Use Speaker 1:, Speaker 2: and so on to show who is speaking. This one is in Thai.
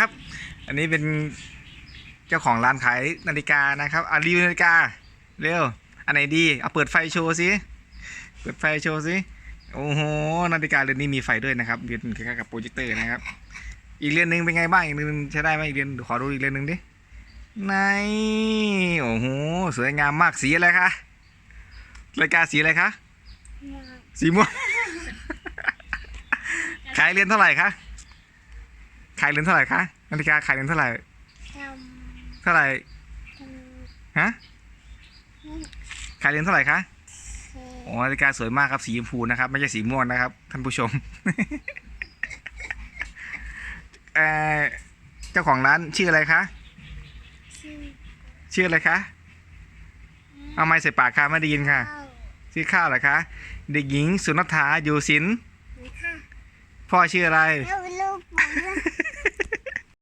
Speaker 1: ครับ อันนี้เป็นเจ้าของร้านขายนาฬิกานะครับอะรีวิวนาฬิกาเร็วอันไหนดีเอาเปิดไฟโชว์สิเปิดไฟโชว์สิโอ้โหนาฬิกาเรือนนี้มีไฟด้วยนะครับเรือนคล้ายๆกับโปรเจคเตอร์นะครับ อีกเรือนหนึ่งเป็นไงบ้างอีกเรือนหนึงใช้ได้ไหมอีกเรือนขอดูอีกเรือนหนึ่งดิในโอ้โหสวยงามมากสีอะไรคะนาฬิกาสีอะไรคะสีม่วงขายเรือนเท่าไหร่คะ ขายเรือนเท่าไหร่คะนาฬิกาขายเรือนเท่าไหร่เท่าไหร่ฮะขายเรือนเท่าไหร่คะโอ้นาฬิกาสวยมากครับสีชมพูนะครับไม่ใช่สีม่วงนะครับ ท่านผู้ชม เอ่อเจ้าของร้านชื่ออะไรคะชื่ออะไรคะเอาไม้ใส่ปากค่ะไม่ได้ยินค่ะชื่อข้าวเหรอคะเด็กหญิงสุนัฐาอยู่ศิลป์พ่อชื่ออะไร
Speaker 2: แล้วลูกผม